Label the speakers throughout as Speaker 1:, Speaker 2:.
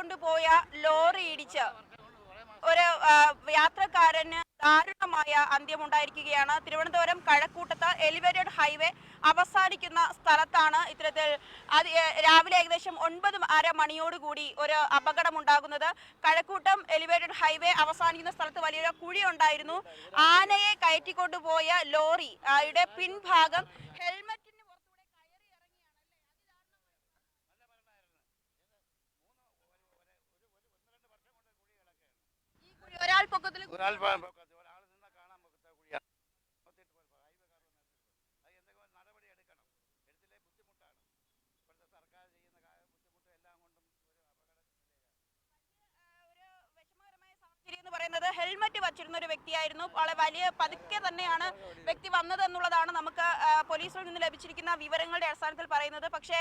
Speaker 1: കയറ്റിക്കൊണ്ടുപോയ lorry ഇടിച്ച് ഒരു യാത്രക്കാരന് ദാരുണമായ അന്ത്യമുണ്ടായിരിക്കുകയാണ് തിരുവനന്തപുരം കഴക്കൂട്ടത്ത് എലിവേറ്റഡ് ഹൈവേ അവസാനിക്കുന്ന സ്ഥലത്താണ് ഇത്തരത്തിൽ രാവിലെ ഏകദേശം ഒൻപത് അര മണിയോടുകൂടി ഒരു അപകടം ഉണ്ടാകുന്നത് കഴക്കൂട്ടം എലിവേറ്റഡ് ഹൈവേ അവസാനിക്കുന്ന സ്ഥലത്ത് വലിയൊരു കുഴി ഉണ്ടായിരുന്നു ആനയെ കയറ്റിക്കൊണ്ടുപോയ ലോറി ആ, യുടെ പിൻഭാഗം ഹെൽമറ്റിന് പുറത്തൂടെ കയറി ഈ കുഴി ഒരാൾ പൊക്കത്തിൽ
Speaker 2: ഒരാൾ പ- ഒരാൾ നിന്നാ കാണാൻ പറ്റാത്ത കുഴിയാണ്. ഒത്തിട്ട് പോയി. ഹൈവേ കാർ വന്നിട്ട്. അത് എന്തെങ്കിലും നടപടി എടുക്കണം. എടുത്തില്ലേ ബുദ്ധിമുട്ടാണ്. ഇപ്പോഴത്തെ സർക്കാർ ചെയ്യുന്ന കാ- ബുദ്ധിമുട്ടും എല്ലാം കൊണ്ടും ഒരു അപകട
Speaker 1: ഒരു വിഷമകരമായ സാഹചര്യം എന്ന് പറയുന്നത് ഹെൽമറ്റ് വച്ചിരുന്ന ഒരു വ്യക്തിയായിരുന്നു. വളരെ വലിയ പതുക്കെ തന്നെയാണ് വ്യക്തി വന്നത് എന്നുള്ളതാണ് നമുക്ക് പോലീസിൽ നിന്ന് ലഭിച്ചിരിക്കുന്ന വിവരങ്ങളുടെ അടിസ്ഥാനത്തിൽ പറയുന്നത്. പക്ഷേ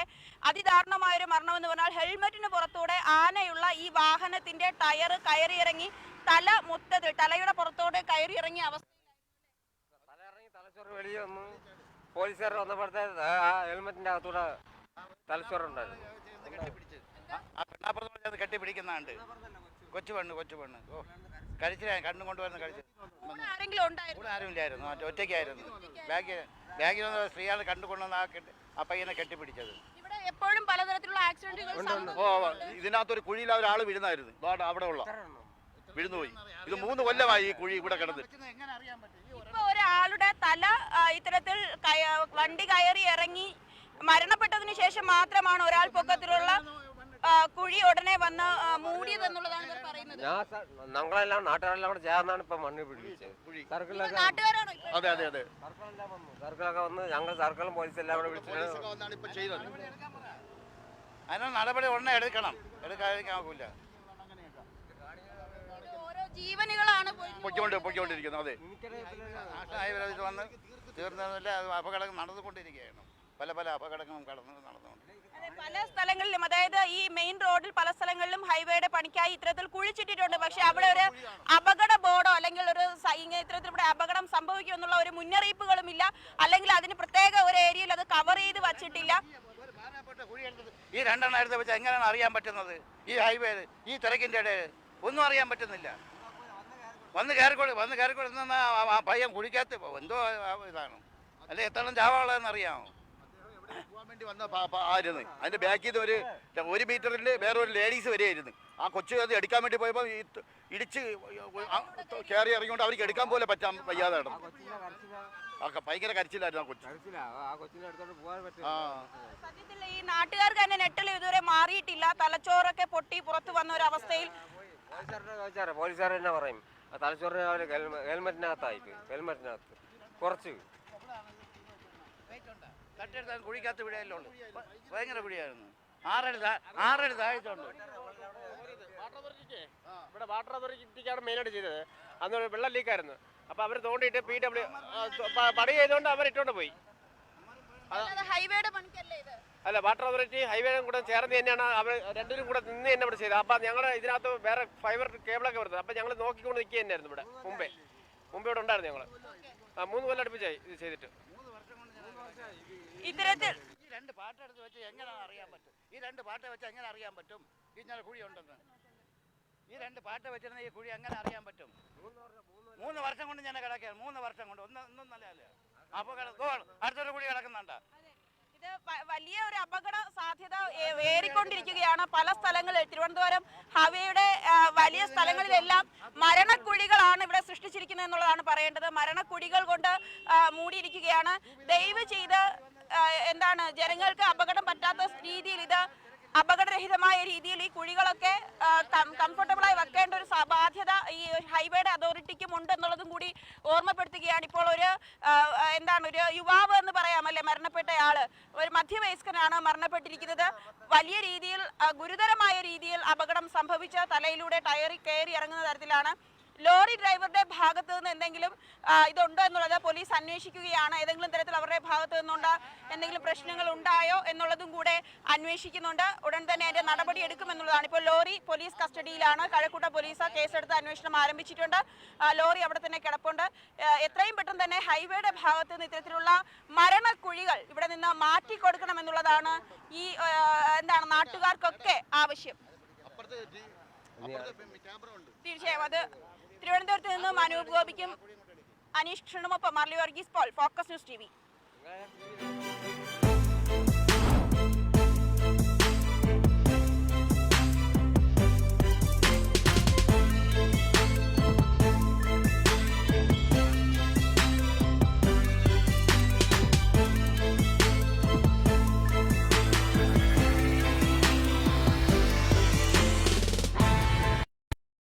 Speaker 1: അതിദാരുണമായ ഒരു മരണം എന്ന് പറഞ്ഞാൽ ഹെൽമറ്റിന് പുറത്തൂടെ ആനയുള്ള ഈ വാഹനത്തിന്റെ ടയർ കയറിയിറങ്ങി തല മൊത്തത്തിൽ തലയുടെ പുറത്തോടെ കയറിയിറങ്ങിയ അവസ്ഥ
Speaker 3: തലയിറങ്ങി തലച്ചോറ് വെളിയിൽ വന്നു. പോലീസുകാർ വന്നപ്പോഴത്തെ ആ ഹെൽമെറ്റിന്റെ അകത്തൂടെ തലച്ചോറുണ്ടായിരുന്നു.
Speaker 2: കെട്ടിപ്പിടിക്കുന്നുണ്ട് കൊച്ചു പെണ്ണ് കൊച്ചു പെണ്ണ് ഓ കഴിച്ചില്ല കണ്ണും കൊണ്ടുവരുന്ന കഴിച്ചു
Speaker 1: കൂടെ ആരെങ്കിലും
Speaker 2: ഇല്ലായിരുന്നു മറ്റേ ഒറ്റയ്ക്കായിരുന്നു. ബാഗിൽ ബാഗിൽ വന്ന സ്ത്രീയാണ് കണ്ടുകൊണ്ടുവന്ന് ആ കെട്ടി ആ പയ്യനെ കെട്ടിപ്പിടിച്ചത്.
Speaker 1: ഇവിടെ എപ്പോഴും പലതരത്തിലുള്ള ആക്സിഡന്റുകൾ
Speaker 4: ഓ ഇതിനകത്തൊരു കുഴിയിൽ ഒരാൾ വീഴുന്നായിരുന്നു. അവിടെ ഉള്ള. വീഴുന്നുപോയി. ഇത് മൂന്ന് കൊല്ലമായി ഈ കുഴി ഇവിടെ കിടന്ന്.
Speaker 1: ഇപ്പൊ ഒരാളുടെ തല ഇത്തരത്തിൽ വണ്ടി കയറി ഇറങ്ങി മരണപ്പെട്ടതിന് ശേഷം മാത്രമാണ് ഒരാൾ പൊക്കത്തിലുള്ള കുഴി ഉടനെ വന്ന് മൂടിയതെന്നുള്ളതാണ് ഇവർ പറയുന്നത്.
Speaker 3: ഞാൻ സ- ഞങ്ങളെല്ലാം നാട്ടുകാരെല്ലാം കൂടെ ചേർന്നാണ് ഇപ്പൊ മണ്ണ് പിടിപ്പിച്ചത്.
Speaker 1: ഇപ്പൊ
Speaker 3: സർക്കിളൊക്കെ
Speaker 1: നാട്ടുകാരാണോ ഇപ്പൊ?
Speaker 4: അതെ അതെ അതെ.
Speaker 3: സർക്കിളെല്ലാം വന്നു. സർക്കിളൊക്കെ വന്ന് ഞങ്ങൾ സർക്കിളും പോലീസ് എല്ലാം കൂടെ വിളിച്ചിട്ട്
Speaker 4: വന്നാണ് ഇപ്പൊ ചെയ്തത്.
Speaker 2: അതിനുള്ള നടപടി ഉടനെ എടുക്കണം. എടുക്കാതിരിക്കാൻ ആകില്ല
Speaker 1: ജീവനുകളാണ് പോയി
Speaker 4: പൊയ്ക്കൊണ്ട് പൊയ്ക്കൊണ്ടിരിക്കുന്നത് അതെ.
Speaker 2: ഇത് വന്ന് തീർന്നില്ല അത് അപകടങ്ങൾ നടന്നുകൊണ്ടിരിക്കുകയാണ്. പല പല അപകടങ്ങളും കടന്ന് നടന്നുകൊണ്ട്
Speaker 1: അതെ, പല സ്ഥലങ്ങളിലും അതായത് ഈ മെയിൻ റോഡിൽ പല സ്ഥലങ്ങളിലും ഹൈവേയുടെ പണിക്കായി ഇത്തരത്തിൽ കുഴിച്ചിട്ടിട്ടുണ്ട്. പക്ഷെ അവിടെ ഒരു അപകട ബോർഡോ അല്ലെങ്കിൽ ഒരു ഇത്തരത്തിൽ ഇവിടെ അപകടം സംഭവിക്കും എന്നുള്ള ഒരു മുന്നറിയിപ്പുകളും ഇല്ല. അല്ലെങ്കിൽ അതിന് പ്രത്യേക ഒരു ഏരിയയിൽ അത് കവർ ചെയ്ത് വച്ചിട്ടില്ല.
Speaker 2: ഈ രണ്ടെണ്ണം എടുത്ത് വെച്ച് എങ്ങനെയാണ് അറിയാൻ പറ്റുന്നത്? ഈ ഹൈവേ ഈ തിരക്കിന്റെ ഇടയിൽ ഒന്നും അറിയാൻ പറ്റുന്നില്ല. വന്ന് കയറിക്കോളി വന്ന് കയറിക്കോളി. എന്നാ ആ- പയ്യൻ കുടിക്കാത്ത എന്തോ ഇതാണ്. അല്ലെ എത്തണം ചാവാളെന്ന് അറിയാമോ
Speaker 4: പോകാൻ വേണ്ടി വന്ന ആയിരുന്നു. അതിന്റെ ബാക്കിൽ നിന്ന് ഒരു ഒരു മീറ്ററിൽ വേറെ ഒരു ലേഡീസ് വരെയായിരുന്നു. ആ കൊച്ചു അത് എടുക്കാൻ വേണ്ടി പോയപ്പോൾ ഈ ഇടിച്ച് കയറി ഇറങ്ങിക്കൊണ്ട് അവർക്ക് എടുക്കാൻ പോലെ പറ്റാൻ വയ്യാതെ കിടന്നു. ആ ക- ഭയങ്കര കരച്ചിലായിരുന്നു ആ കൊച്ചു.
Speaker 3: ആ കൊച്ചിനെ എടുത്തോണ്ട് പോകാൻ പറ്റില്ല.
Speaker 1: സത്യത്തിൽ ഈ നാട്ടുകാർക്ക് തന്നെ നെട്ടൽ ഇതുവരെ മാറിയിട്ടില്ല. തലച്ചോറൊക്കെ പൊട്ടി പുറത്തു വന്ന ഒരു അവസ്ഥയിൽ
Speaker 3: പോലീസുകാർ തന്നെ പറയും. തലച്ചോറിന് രാവിലെ ഹെൽമെറ്റിനകത്തായി ഹെൽമെറ്റിനകത്ത്. കുറച്ച്.
Speaker 2: കട്ടെടുത്താൽ കുഴിക്കകത്ത് പിഴയല്ലോ ഭയങ്കര പിഴയായിരുന്നു ആറടി ആറടി താഴ്ചയുണ്ട്.
Speaker 5: ഇവിടെ വാട്ടർ അതോറിറ്റിക്കാണ് മെയിനായിട്ട് ചെയ്തത്. അന്ന് വെള്ളം ലീക്കായിരുന്നു അപ്പൊ അവർ തോണ്ടിയിട്ട് പി ഡബ്ല്യു പണി ചെയ്തുകൊണ്ട് അവർ ഇട്ടോണ്ട് പോയി
Speaker 1: ഹൈവേയുടെ പണിക്കല്ലേ ഇത്?
Speaker 5: അല്ല വാട്ടർ അതോറിറ്റി ഹൈവേയും കൂടെ ചേർന്ന് തന്നെയാണ് അവർ രണ്ടുപേരും കൂടെ നിന്ന് തന്നെ ഇവിടെ ചെയ്തത്. അപ്പം ഞങ്ങൾ ഇതിനകത്ത് വേറെ ഫൈബർ കേബിളൊക്കെ വരുന്നത്. അപ്പം ഞങ്ങൾ നോക്കിക്കൊണ്ട് നിൽക്കുക തന്നെയായിരുന്നു ഇവിടെ മുമ്പേ. മുമ്പേ ഇവിടെ ഉണ്ടായിരുന്നു ഞങ്ങൾ ആ മൂന്ന് കൊല്ലം അടുപ്പിച്ചായി ഇത് ചെയ്തിട്ട്.
Speaker 1: ഇത്തരത്തിൽ
Speaker 2: ഈ രണ്ട് പാട്ടെടുത്ത് വെച്ച് എങ്ങനെ അറിയാൻ പറ്റും. ഈ രണ്ട് പാട്ട് വെച്ച് എങ്ങനെ അറിയാൻ പറ്റും? ഇങ്ങനെ കുഴി ഉണ്ടെന്ന്. ഈ രണ്ട് പാട്ട് വെച്ചിരുന്ന ഈ കുഴി എങ്ങനെ അറിയാൻ പറ്റും? മൂന്ന് വർഷം കൊണ്ട് ഞാൻ കിടക്കുകയാണ്. മൂന്ന് വർഷം കൊണ്ട്. ഒന്ന് ഒന്നും നല്ലതല്ല ഓ, അടുത്തൊരു കുഴി കിടക്കുന്നുണ്ട്.
Speaker 1: ഇത് വലിയ ഒരു അപകട സാധ്യത ഏറിക്കൊണ്ടിരിക്കുകയാണ്. പല സ്ഥലങ്ങളിൽ തിരുവനന്തപുരം ഹവയുടെ വലിയ സ്ഥലങ്ങളിലെല്ലാം മരണക്കുഴികളാണ് ഇവിടെ സൃഷ്ടിച്ചിരിക്കുന്നത് എന്നുള്ളതാണ് പറയേണ്ടത്. മരണക്കുഴികൾ കൊണ്ട് മൂടിയിരിക്കുകയാണ്. ദയവ് ചെയ്ത് എന്താണ് ജനങ്ങൾക്ക് അപകടം അപകടരഹിതമായ രീതിയിൽ ഈ കുഴികളൊക്കെ കംഫർട്ടബിളായി വെക്കേണ്ട ഒരു ബാധ്യത ഈ ഹൈവേയുടെ അതോറിറ്റിക്കും ഉണ്ട് എന്നുള്ളതും കൂടി ഓർമ്മപ്പെടുത്തുകയാണ്. ഇപ്പോൾ ഒരു എന്താണ് ഒരു യുവാവ് എന്ന് പറയാമല്ലേ മരണപ്പെട്ടയാൾ. ഒരു മധ്യവയസ്കനാണ് മരണപ്പെട്ടിരിക്കുന്നത്. വലിയ രീതിയിൽ ഗുരുതരമായ രീതിയിൽ അപകടം സംഭവിച്ച തലയിലൂടെ ടയറിൽ കയറി ഇറങ്ങുന്ന തരത്തിലാണ് ലോറി ഡ്രൈവറുടെ ഭാഗത്ത് നിന്ന് എന്തെങ്കിലും ഇതുണ്ടോ എന്നുള്ളത് പോലീസ് അന്വേഷിക്കുകയാണ്. ഏതെങ്കിലും തരത്തിൽ അവരുടെ ഭാഗത്ത് നിന്നുണ്ട്? എന്തെങ്കിലും പ്രശ്നങ്ങൾ ഉണ്ടായോ എന്നുള്ളതും കൂടെ അന്വേഷിക്കുന്നുണ്ട്. ഉടൻ തന്നെ അതിന്റെ നടപടി എടുക്കുമെന്നുള്ളതാണ്. ഇപ്പോൾ ലോറി പോലീസ് കസ്റ്റഡിയിലാണ്. കഴക്കൂട്ട പോലീസ് കേസെടുത്ത് അന്വേഷണം ആരംഭിച്ചിട്ടുണ്ട്. ലോറി അവിടെ തന്നെ കിടപ്പുണ്ട്. എത്രയും പെട്ടെന്ന് തന്നെ ഹൈവേയുടെ ഭാഗത്ത് നിന്ന് ഇത്തരത്തിലുള്ള മരണക്കുഴികൾ ഇവിടെ നിന്ന് മാറ്റി കൊടുക്കണം എന്നുള്ളതാണ് ഈ എന്താണ് നാട്ടുകാർക്കൊക്കെ ആവശ്യം. തീർച്ചയായും അത് തിരുവനന്തപുരത്ത് നിന്ന് മനൂപ് ഗോപിക്കും Aneesh കൃഷ്ണനുമൊപ്പം Marly Varghese Paul focus news T V.